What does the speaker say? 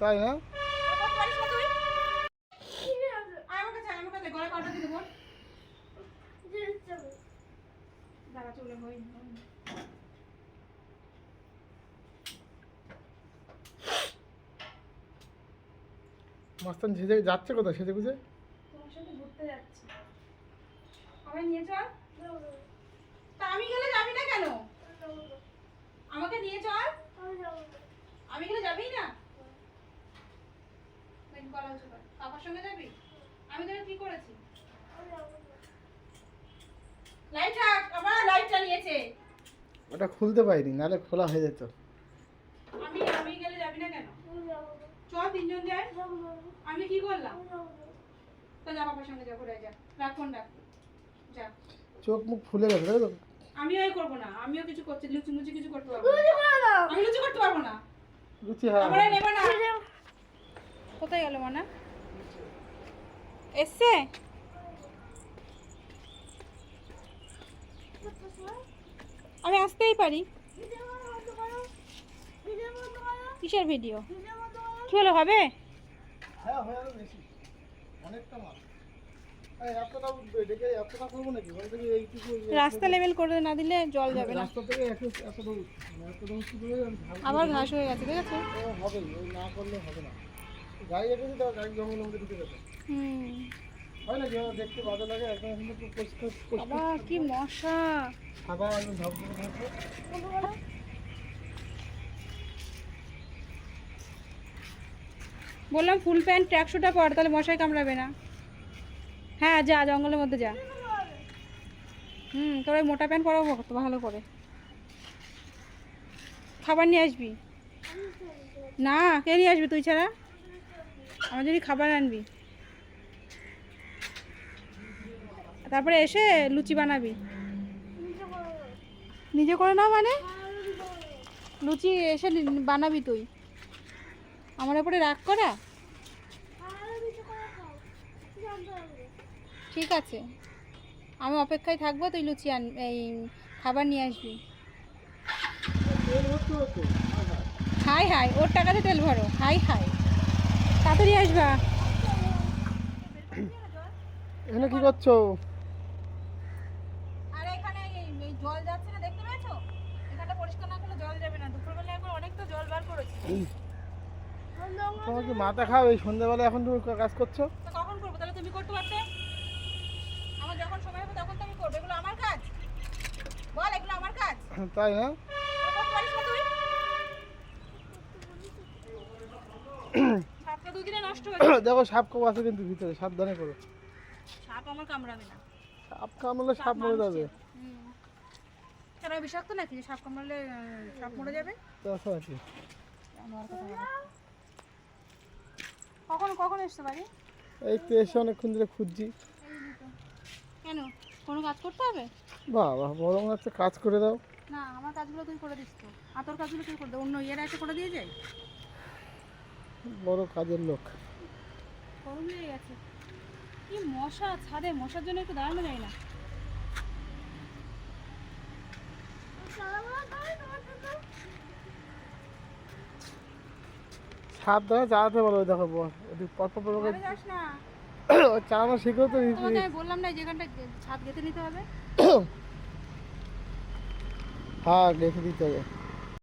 তাই না? মাস্তান সেজে যাচ্ছে কোথায় সেজে গুজে? তোমার যাচ্ছি নিয়ে চল তা আমি গেলে যাবি না কেন? আমাকে নিয়ে চল আমি গেলে যাবি না উঁচু কর। কাকার সঙ্গে যাবি? আমি তোকে কি করেছি? লাইট রাখ আবার লাইটটা নিয়েছে। ওটা খুলতে পারিনি নাহলে খোলা হয়ে যেত। আমি আমি গেলে যাবি না কেন? চল তিনজন যাই। আমি কি করলাম? তো যা বাবার সঙ্গে যা ঘুরে যা। রাখ ফোন রাখ যা। চোখ মুখ ফুলে গেছে তাই তো? আমিও এই করব না আমিও কিছু করছি লুচি মুচি কিছু করতে পারব না। আমি লুচি করতে পারব না। রুচি হ্যাঁ। আমরা নেবে না। কোথায় গেল মানা? এসছে? আমি আসতেই পারি। কিসের ভিডিও কি হলো হবে? হ্যাঁ হয়ে এই- রাস্তা লেভেল করে না দিলে জল যাবে না। রাস্তা থেকে এত এতটা উঠছি। না, এতটা উঠছি করে আমি ঢাল- আবার ঘাস হয়ে গেছে ঠিক আছে? হবে না করলে হবে না। গাড়ি রেখেছি তো গাড়ি জঙ্গলের মধ্যে ঢুকে হয় না যেভাবে দেখতে ভালো লাগে একদম খুব পরিষ্কার বাবা কি মশা। একদম ঝকঝকে থাকবে বললাম ফুল প্যান্ট ট্র্যাকশুটা পর তাহলে মশাই কামড়াবে না। হ্যাঁ যা জঙ্গলের মধ্যে যা। হুম তোর ওই মোটা প্যান্ট পরাবো কত ভালো করে। খাবার নিয়ে আসবি? না কে নিয়ে আসবি তুই ছাড়া? যদি খাবার আনবি। তারপরে এসে লুচি বানাবি। নিজে করে না মানে? লুচি এসে বানাবি তুই। আমার উপরে রাগ করা? ঠিক আছে। আমি অপেক্ষায় থাকব, তুই লুচি আন এই খাবার নিয়ে আসবি। হাই হাই, ওর টাকাতে তেল ভরো। হাই হাই। তাড়াতাড়ি আসবা। এখানে কি করছ? আর এখানে এই জল যাচ্ছে না দেখতে পেয়েছ? এখানটা পরিষ্কার না করলে জল যাবে না। দুপুরবেলা এখন অনেক তো জল বার করেছি। তোমার কি মাথা খাও এই সন্ধ্যাবেলা এখন তুমি কাজ করছ? তো কখন করব? তাহলে তুমি করতে পারতে। আমার যখন সময় হবে তখন তুমি করবে। এগুলো আমার কাজ। বল এগুলো আমার কাজ। তাই না? এগুলো করতে পারিস না তুই? সাপটা নষ্ট হয়ে যাবে দেখো সাপ কম আছে কিন্তু ভিতরে সাবধানে করো। সাপ আমার কামড়াবে না। সাপ কামড়লে সাপ মরে যাবে। কেন বিষাক্ত নাকি? সাপ কামড়ালে সাপ মরে যাবে? তো আছে কখন কখন এসছো বাড়ি? এই তো এসে অনেকক্ষণ ধরে খুঁজছি। কেন কোনো কাজ করতে হবে? বাবা মনে হচ্ছে কাজ করে দাও। না আমার কাজগুলো তুই করে দিস তো। আর তোর কাজগুলো তুই করে দে অন্য ইয়েরা এসে করে দিয়ে যায়? বড় কাজের লোক। গরম লেগে গেছে। কি মশা ছাদে? মশার জন্য একটু দাঁড়ানো যায় না। সাবধানে চালাতে বলো দেখো বল। ওদিক পরপর পর ও চালানো শিখেও তো আমি বললাম না যেখানটা ছাদ গেঁথে নিতে হবে। হ্যাঁ রেখে দিতে হবে।